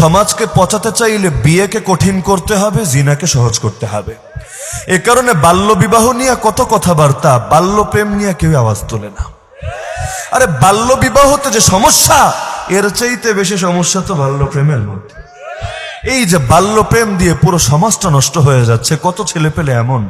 সমাজকে পচাতে চাইলে বিয়েকে কঠিন করতে হবে, জিনাকে সহজ করতে হবে। এ কারণে বাল্য নিয়ে কত কথাবার্তা বাল্য প্রেম নিয়ে কেউ আওয়াজ তোলে না। আরে বাল্য বিবাহতে যে সমস্যা, এর চাইতে বেশি সমস্যা তো বাল্য প্রেমের মধ্যে। এই যে বাল্য প্রেম দিয়ে পুরো সমাজটা নষ্ট হয়ে যাচ্ছে, কত ছেলে পেলে এমন?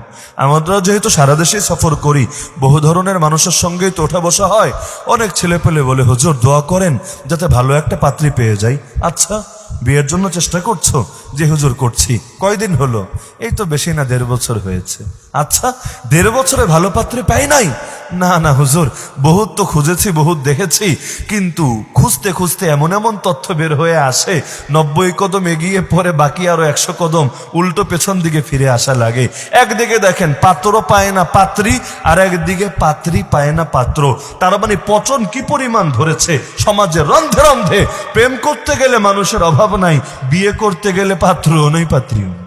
আমরা যেহেতু সারা দেশে সফর করি, বহু ধরনের মানুষের সঙ্গেই তো ওঠা বসা হয়। অনেক ছেলে পেলে বলে, হুজুর, দোয়া করেন যাতে ভালো একটা পাত্রী পেয়ে যাই। আচ্ছা বিয়ের জন্য চেষ্টা করছ? যে হুজুর করছি। কয়দিন হলো? এই তো বেশি না, দেড় বছর হয়েছে। আচ্ছা দেড় বছরে ভালো পাত্রে পাই নাই? না না, হুজুর, বহুত তো খুঁজেছি, বহুত দেখেছি, কিন্তু খুঁজতে খুঁজতে এমন এমন তথ্য বের হয়ে আসে, নব্বই কদম এগিয়ে পরে বাকি আরও একশো কদম উল্টো পেছন দিকে ফিরে আসা লাগে। একদিকে দেখেন পাত্র পায় না পাত্রী, আর একদিকে পাত্রী পায় না পাত্র। তার মানে পচন কি পরিমাণ ধরেছে? সমাজে রন্ধে রন্ধে। প্রেম করতে গেলে মানুষের অভাব নাই, বিয়ে করতে গেলে পাত্রও নেই, পাত্রীও নেই।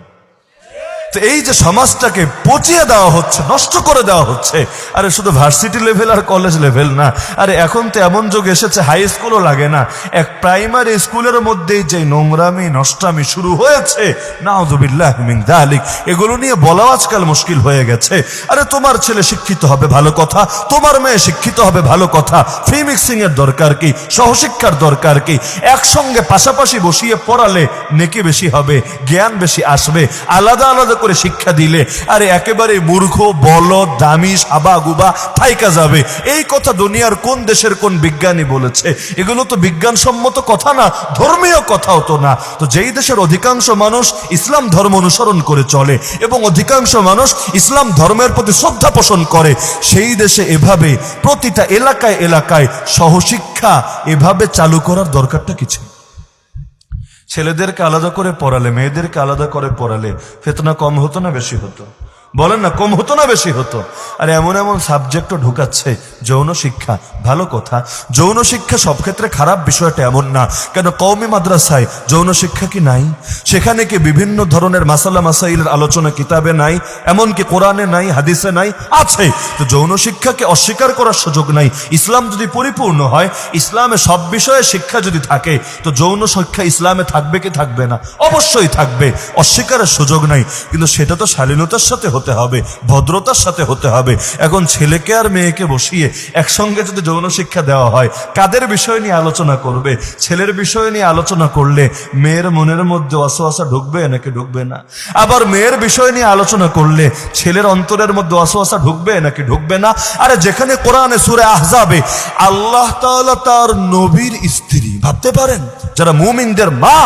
তো এই যে সমাজটাকে পচিয়ে দেওয়া হচ্ছে, নষ্ট করে দেওয়া হচ্ছে, আরে শুধু ভার্সিটি লেভেল আর কলেজ লেভেল না, আরে এখন তো এমন যুগ এসেছে হাই স্কুলও লাগে না। এক প্রাইমারি স্কুলের মধ্যেই যে নোংরামি, নষ্টামি শুরু হয়েছে, নাউজুবিল্লাহ এগুলো নিয়ে বলাও আজকাল মুশকিল হয়ে গেছে। আরে তোমার ছেলে শিক্ষিত হবে ভালো কথা, তোমার মেয়ে শিক্ষিত হবে ভালো কথা ফ্রি মিক্সিং এর দরকার কি, সহশিক্ষার দরকার কি, একসঙ্গে পাশাপাশি বসিয়ে পড়ালে নেকি বেশি হবে, জ্ঞান বেশি আসবে, আলাদা আলাদা করে শিক্ষা দিলে, আরে একেবারে মূর্খ বল দামি সাবা গুবা থাইকা যাবে। এই কথা দুনিয়ার কোন দেশের কোন বিজ্ঞানী বলেছে? এগুলো তো বিজ্ঞানসম্মত কথা না, ধর্মীয় কথাও তো না। তো যেই দেশের অধিকাংশ মানুষ ইসলাম ধর্ম অনুসরণ করে চলে এবং অধিকাংশ মানুষ ইসলাম ধর্মের প্রতি শ্রদ্ধা পোষণ করে, সেই দেশে এভাবে প্রতিটা এলাকায় এলাকায় সহশিক্ষা এভাবে চালু করার দরকারটা কিছু ছেলেদেরকে আলাদা করে পড়ালে মেয়েদেরকে আলাদা করে পড়ালে ফেতনা কম হতো না বেশি হতো? বলেন না, কম হতো না বেশি হতো? আর এমন এমন সাবজেক্টও ঢুকাচ্ছে, যৌন শিক্ষা, ভালো কথা। যৌন শিক্ষা সব ক্ষেত্রে খারাপ বিষয়টা এমন না। কেন কৌমি মাদ্রাসায় যৌন শিক্ষা কি নাই? সেখানে কি বিভিন্ন ধরনের মাসালা মাসাইলের আলোচনা কিতাবে নাই? এমনকি কোরআনে নাই, হাদিসে নাই? আছে। তো যৌন শিক্ষাকে অস্বীকার করার সুযোগ নাই। ইসলাম যদি পরিপূর্ণ হয়, ইসলামে সব বিষয়ে শিক্ষা যদি থাকে, তো যৌন শিক্ষা ইসলামে থাকবে কি থাকবে না? অবশ্যই থাকবে। অস্বীকারের সুযোগ নাই। কিন্তু সেটা তো শালীনতার সাথে হতে হবে, ভদ্রতার সাথে হতে হবে। এখন ছেলেকে আর মেয়েকে বসিয়ে একসঙ্গে যদি যৌন শিক্ষা দেওয়া হয়, কাদের বিষয় নিয়ে আলোচনা করবে? ছেলের বিষয় নিয়ে আলোচনা করলে মেয়ের মনের মধ্যে অসোয়াশা ঢুকবে নাকি ঢুকবে না? আবার মেয়ের বিষয় নিয়ে আলোচনা করলে ছেলের অন্তরের মধ্যে অসোয়াশা ঢুকবে নাকি ঢুকবে না? আরে যেখানে কোরআনে সুরে আহজাবে, আল্লাহ তাআলা তার নবীর স্ত্রী, ভাবতে পারেন? যারা মুমিনদের মা,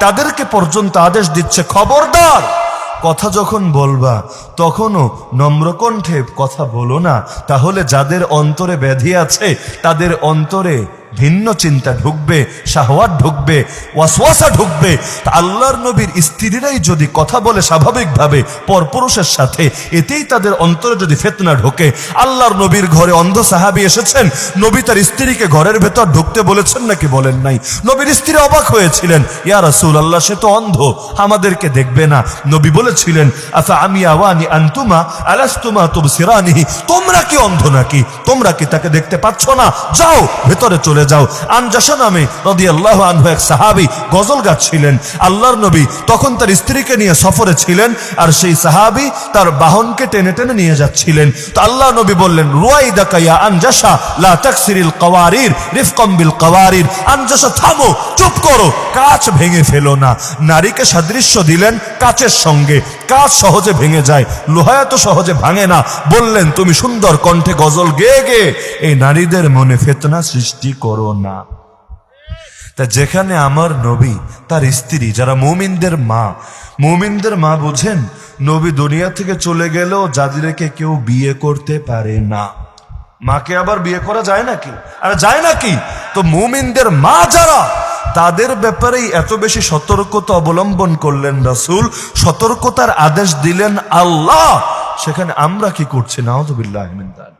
তাদেরকে পর্যন্ত আদেশ দিচ্ছে, খবরদার। কথা যখন বলবা, তখনও নম্রকণ্ঠে কথা বলো না। তাহলে যাদের অন্তরে ব্যাধি আছে, তাদের অন্তরে ভিন্ন চিন্তা ঢুকবে, শাহওয়াত ঢুকবে, ওয়াসওয়াসা ঢুকবে। তা আল্লাহর নবীর স্ত্রীরাই যদি কথা বলে স্বাভাবিকভাবে পরপুরুষের সাথে, এতেই তাদের অন্তরে যদি ফেতনা ঢোকে। আল্লাহর নবীর ঘরে অন্ধ সাহাবি এসেছেন, নবী তার স্ত্রীকে ঘরের ভেতর ঢুকতে বলেছেন নাকি বলেন নাই? নবীর স্ত্রী অবাক হয়েছিলেন, ইয়া রাসূল আল্লাহ সে তো অন্ধ, আমাদেরকে দেখবে না। নবী বলেছিলেন, আফা আমি আওয়ানি আনতুমা, আলাস্তুমা তুবসিরানিহি, তোমরা কি অন্ধ নাকি? তোমরা কি তাকে দেখতে পাচ্ছ না? যাও, ভেতরে চলে যাও। আনজাসা নামে রাদিয়াল্লাহু আনহু এক সাহাবী গজল গাচ্ছিলেন। আল্লাহর নবী তখন তার স্ত্রীকে নিয়ে সফরে ছিলেন আর সেই সাহাবী তার বাহনকে টেনে টেনে নিয়ে যাচ্ছিলেন। তো আল্লাহ নবী বললেন, রুয়াইদাকা ইয়া আনজাসা লা তাকসিরিল কওয়ারির, রিফকাম বিল কওয়ারির। আনজাসা থামো, চুপ করো, কাচ ভেঙে ফেলো না। নারীকে সাদৃশ্য দিলেন কাচের সঙ্গে। কাজ সহজে ভেঙে যায় লোহা এত সহজে ভাঙে না। বললেন, তুমি সুন্দর কণ্ঠে গজল গেয়ে গেয়ে এই নারীদের মনে ফেতনা সৃষ্টি করো না। তা যেখানে আমার নবী, তার স্ত্রী, যারা মুমিনদের মা মুমিনদের মা বুঝেন, নবী দুনিয়া থেকে চলে গেলেও যাদেরকে কেউ বিয়ে করতে পারে না। মাকে আবার বিয়ে করা যায় নাকি? আরে যায় নাকি? তো মুমিনদের মা যারা তাদের ব্যাপারেই এত বেশি সতর্কতা অবলম্বন করলেন রাসুল, সতর্কতার আদেশ দিলেন আল্লাহ সেখানে আমরা কি করছি না মিন যালিক।